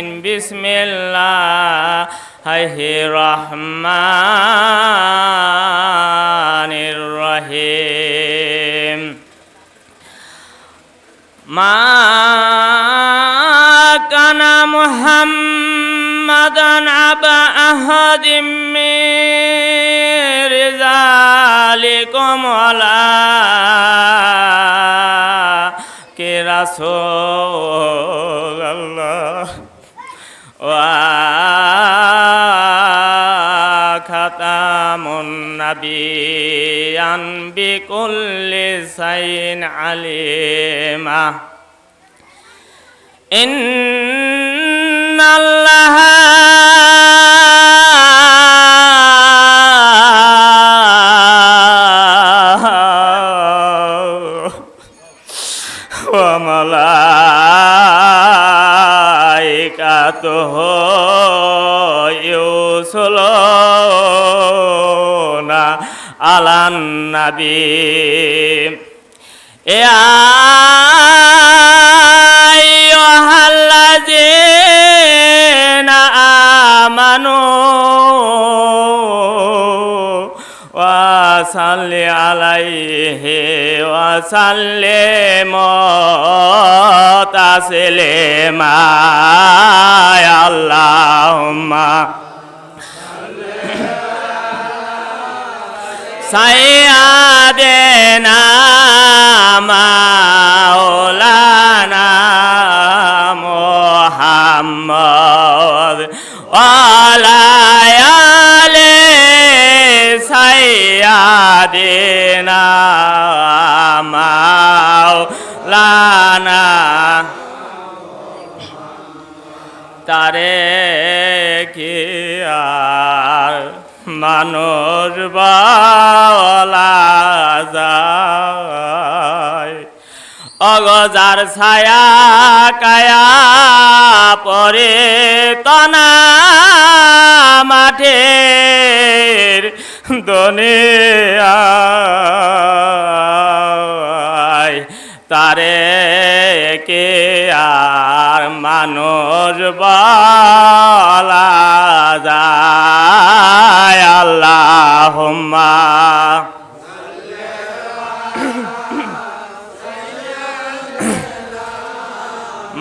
بسم الله الرحمن الرحيم ما كان محمدا أبا أحد من رجالكم ولا رسول الله وختم النبيا بكل شيء عليما إن الله যাবে এ আমানো ওয়াসাল্লি আলাইহে ওয়াসাল্লে মতাসলে মা আল্লাহুম্মা। সায়া দেনা মাওলানা মোহাম্মদ আলায়ালে সায়া দেনা মাওলানা। তারে কিয়া মানুষ বলা অগজার ছায়া কায়া পরে তনা মাঠের দনিয়ায় তারে কে আর মানুষ বলা যায়? আল্লাহ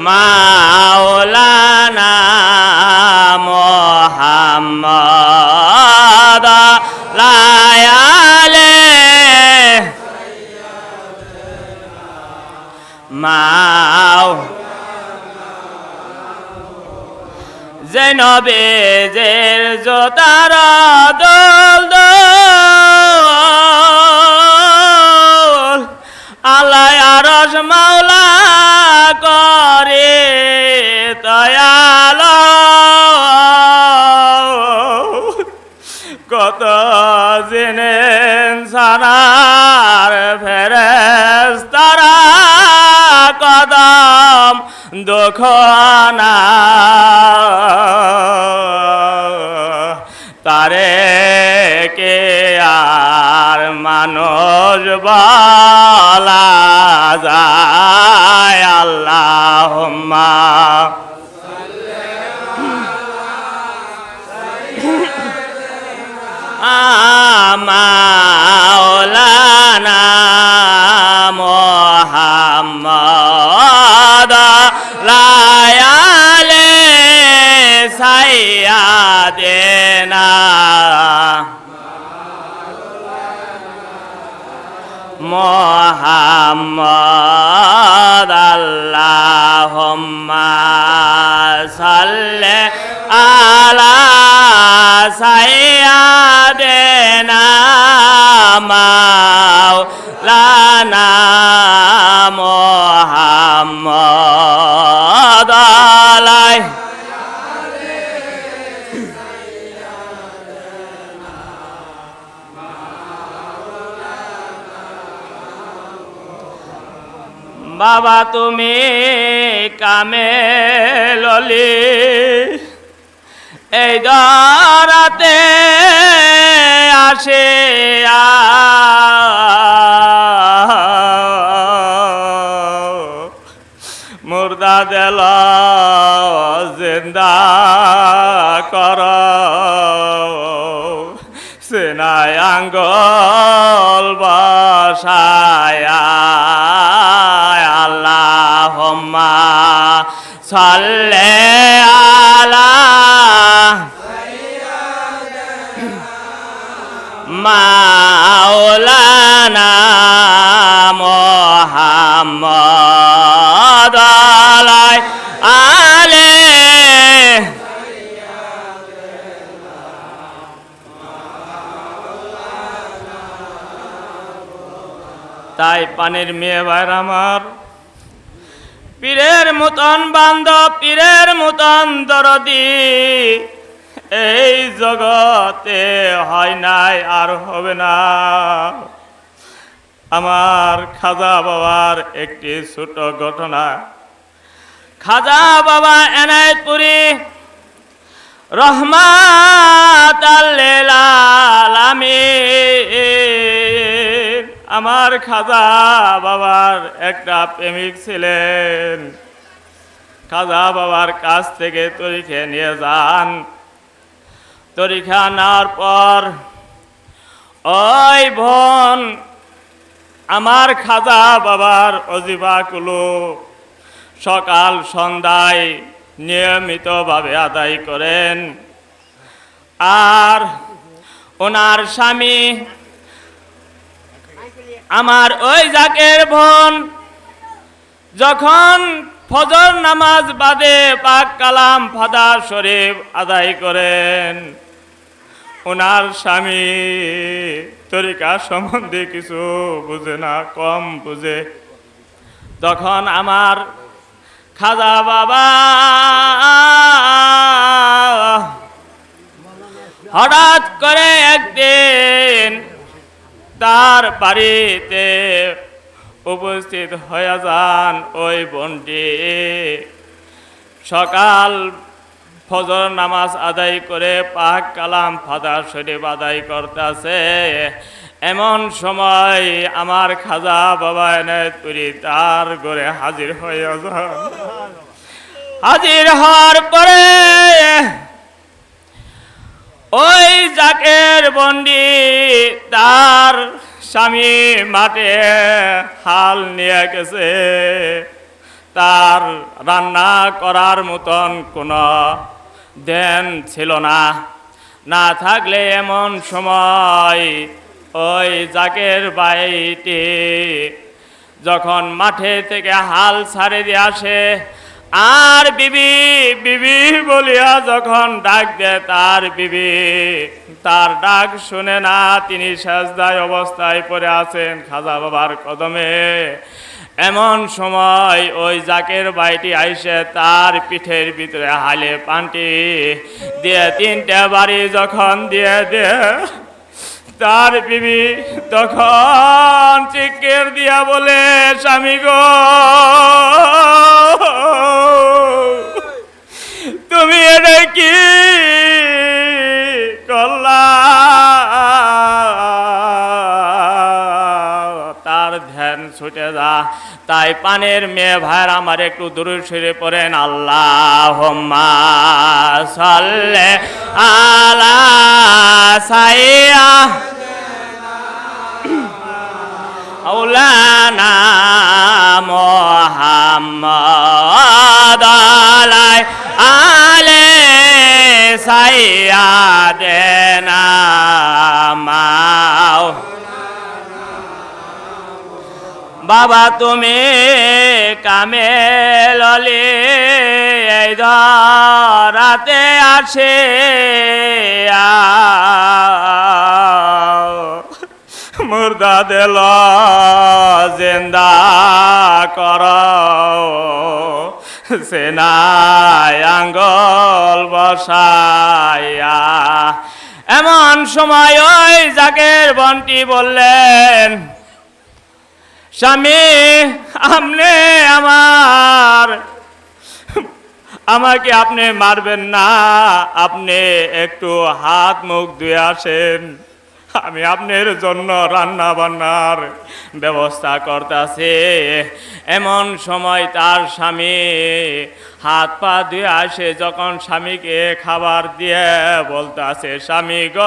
মাওলানা মোহাম্মদ লায়ালে মাও জেনবে জের জোতার দোল দোল, আল্লাহ আরস মাওলা করে দয়াল। কত জেনেন সারার ফেরেস তারা কদম দোখনা তারে কে আর মানুষ বলা যায়? আল্লাহ মাওলানা মোহাম্মদ আল্লাহুম্মা সাল্লি আলা সাইয়াদেনা মাওলানা মোহাম্মদ আলাইহি বাবা তুমি কামে ললি। এই দরাতে আসে মুর্দা দেল জিন্দা কর। সেনায় আঙ্গল বসায়। সাল্লে আলা আলাই আলে তাই পানির মেয়ে ভাইর আমার পীরের মতন বান্ধব পীরের মতন দরদি। এই জগতে হয় নাই আর হবে না। আমার খাজা বাবার একটি ছোট ঘটনা। খাজা বাবা এনায়তপুরি রহমাত আলামিন আমার খাজা বাবার একটা প্রেমিক ছিলেন। খাজা বাবার কাছ থেকে তরিখে নিয়ে যান। তরিখা নেওয়ার পর, ওই বোন, আমার খাজা বাবার অজিবাগুলো সকাল সন্ধ্যায় নিয়মিতভাবে আদায় করেন। আর ওনার স্বামী আমার ওই জাকের বোন। যখন ফজর নামাজ বাদে পাক কালাম ফাদার শরীফ আদায় করেন, ওনার স্বামী তরিকা সম্বন্ধে কিছু বুঝে না, কম বুঝে। তখন আমার খাজা বাবা হঠাৎ করে একদিন তার বাড়িতে উপস্থিত হয়ে যান ওই বোনটি। সকাল ফজর নামাজ আদায় করে পাক কালাম ফাদা শরীফ আদায় করতেছে। এমন সময় আমার খাজা বাবা তুরি তার ঘরে হাজির হয়ে যান। হাজির হওয়ার পরে ওই জাকের বন্ডি তার স্বামী মাঠে হাল নিয়ে গেছে। তার রান্না করার মতন কোনো দেন ছিল না। না থাকলে এমন সময় ওই জাকের বাইটি যখন মাঠে থেকে হাল ছাড়ে দিয়ে আসে আর বিবি বিবি বলিয়া যখন ডাক দেয় তার বিবি, তার ডাক শুনে না তিনি সাজদায় অবস্থায় পড়ে আছেন খাজা বাবার কদমে। এমন সময় ওই জাকের বাইটি আইসে তার পিঠের ভিতরে হালে পানটি দিয়ে তিনটে বাড়ি যখন দিয়ে দিয়ে তার বিবি তখন চিকের দিয়া বলে, স্বামী গো, তুমি এটা কি করলা? তার ধ্যান ছুটে যা। তাই পানের মেয়ে ভাইয়ের আমার একটু দূরে সরে পড়েন আল্লাহ সাল্লে আলা সাইয়া। আউলানা মোহাম্মদ আলাই আলে সাইয়াদেনা মাও। বাবা, তুমি কামে ললে এই রাতে আসে মুর্দা দিল, জেন্দা কর। সেনায় আঙ্গল বসাইয়া। এমন সময় ওই জাকের বন্টি বললেন স্বামী, আপনি আমার, আমাকে আপনি মারবেন না, আপনি একটু হাত মুখ ধুয়ে আসেন। আমি আপনার জন্য রান্না বান্নার ব্যবস্থা করতেছি। এমন সময় তার স্বামী হাত পা ধুয়ে আসে, যখন স্বামীকে খাবার দিয়ে বলতাছে, স্বামী গ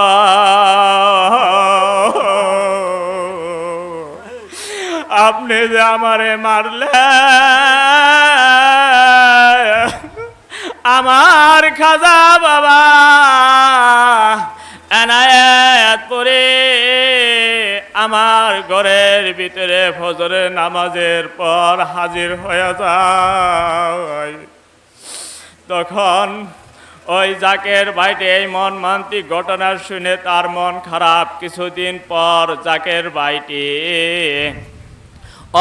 আপনি যে আমারে মারলে আমার খাজা বাবা এনায়াত পরে আমার ঘরের ভিতরে ফজরের নামাজের পর হাজির হয়ে যায়। তখন ওই জাকের বাইটে এই মন মান্তিক ঘটনা শুনে তার মন খারাপ। কিছুদিন পর জাকের বাইটি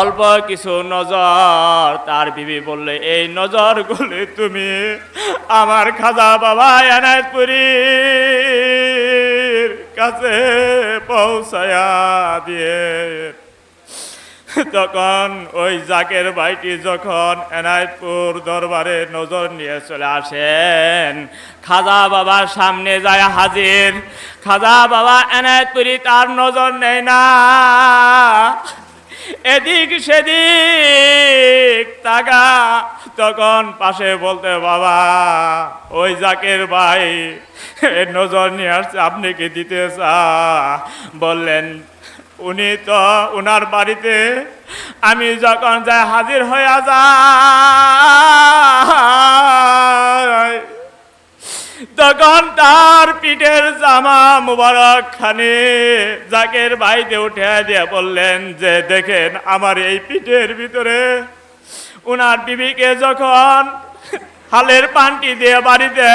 অল্প কিছু নজর। তার বিবি বললে, এই নজর গুলি তুমি আমার খাজা বাবা এনায়তপুরীর কাছে পৌঁছায়া দিয়ে তখন ওই জাকের ভাইটি যখন এনায়তপুর দরবারে নজর নিয়ে চলে আসেন, খাজা বাবার সামনে যায় হাজির। খাজা বাবা এনায়তপুরি তার নজর নেয় না। এদিক সেদিক তাকা, তখন পাশে বলতে, বাবা, ওই জাকের ভাই নজর নিয়ে আসছে, আপনি কি দিতে চা বললেন, উনি তো ওনার বাড়িতে, আমি যখন যাই হাজির হয়ে যাই। তখন তার পিঠের জামা মুবারক খানি জাকের বাইতে উঠে দিয়ে বললেন, যে দেখেন আমার এই পিঠের ভিতরে। উনার বিবিকে যখন হালের পানটি দিয়ে বাড়িতে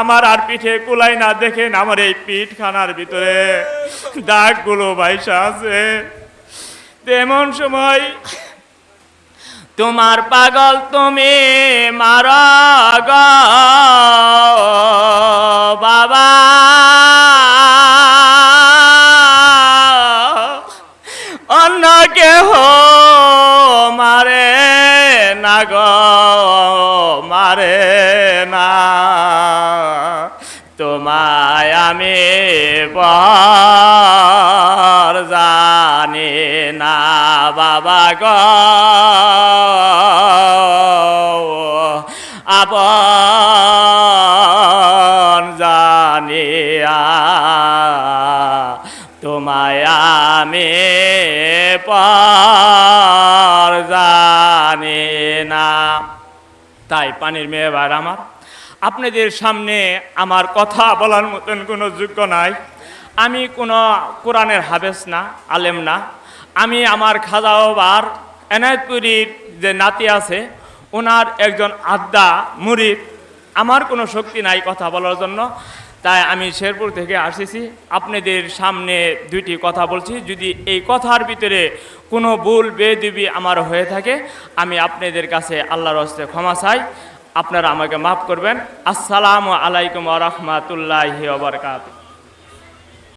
আমার আর পিঠে কুলাই না, দেখেন আমার এই পিঠ খানার ভিতরে দাগগুলো বাইসা আছে। তেমন সময় তোমার পাগল তুমি মার বাবা। অন্য কেহ মারে না গ, মারে না। তোমায় আমি জানি। না, বাবা গ। আপন জানিয়া তোমায় আমি পর জানি না। তাই পানির মেয়ে ভাইরা আমার, আপনাদের সামনে আমার কথা বলার মতন কোনো যোগ্য নাই। আমি কোনো কোরআনের হাবেস না, আলেম না। আমি আমার খাজাওবার এনায়তপুরীর যে নাতি আছে ওনার একজন আড্ডা মুরিদ। আমার কোনো শক্তি নাই কথা বলার জন্য, তাই আমি শেরপুর থেকে আসিছি। আপনাদের সামনে দুইটি কথা বলছি। যদি এই কথার ভিতরে কোনো ভুল, বেদিবি আমার হয়ে থাকে, আমি আপনাদের কাছে আল্লাহর হস্তে ক্ষমা চাই। আপনারা আমাকে মাফ করবেন। আসসালামু আলাইকুম রহমতুল্লাহি ওবরকাত